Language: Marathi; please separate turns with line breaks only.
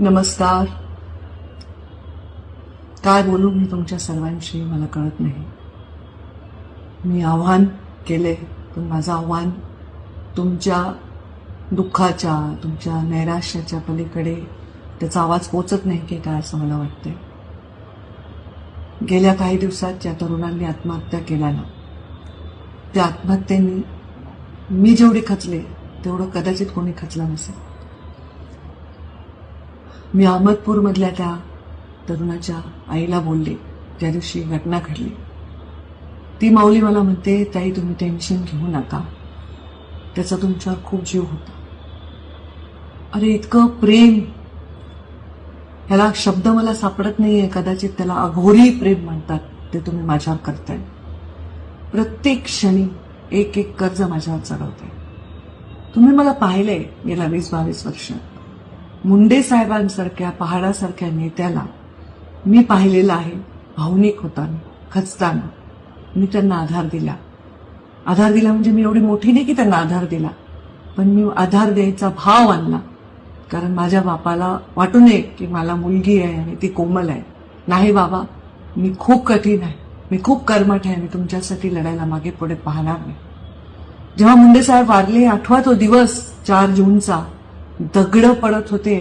नमस्कार. काय बोलू मी तुमच्या सर्वांशी मला कळत नाही. मी आव्हान केले पण माझं आव्हान तुमच्या दुःखाच्या तुमच्या नैराश्याच्या पलीकडे त्याचा आवाज पोचत नाही की काय असं मला वाटतंय. गेल्या काही दिवसात ज्या तरुणांनी आत्महत्या केल्या ना त्या आत्महत्येने मी जेवढी खचले तेवढं कदाचित कोणी खचलं नसेल. मी अहमदपूरमधल्या त्या तरुणाच्या आईला बोलले त्या दिवशी घटना घडली. ती माऊली मला म्हणते ताई तुम्ही टेन्शन घेऊ नका. त्याचा तुमच्यावर खूप जीव होता. अरे इतकं प्रेम. ह्याला शब्द मला सापडत नाहीये. कदाचित त्याला अघोरी प्रेम म्हणतात. ते तुम्ही माझ्यावर करताय. प्रत्येक क्षणी एक एक कर्ज माझ्यावर चढवताय. तुम्ही मला पाहिलंय गेल्या वीस बावीस वर्ष मुंडे साहेबांसारख्या पहाडासारख्या नेत्याला मी पाहिलेलं आहे. भावनिक होताना खचताना. मी त्यांना आधार दिला. आधार दिला म्हणजे मी एवढी मोठी नाही की त्यांना आधार दिला पण मी आधार द्यायचा भाव आणला. कारण माझ्या बापाला वाटू नये की मला मुलगी आहे आणि ती कोमल आहे. नाही बाबा मी खूप कठीण आहे. मी खूप कर्मठ आहे. मी तुमच्यासाठी लढायला मागे पुढे पाहणार नाही. जेव्हा मुंडे साहेब वारले आठवा तो दिवस चार जूनचा दगड पडत होते.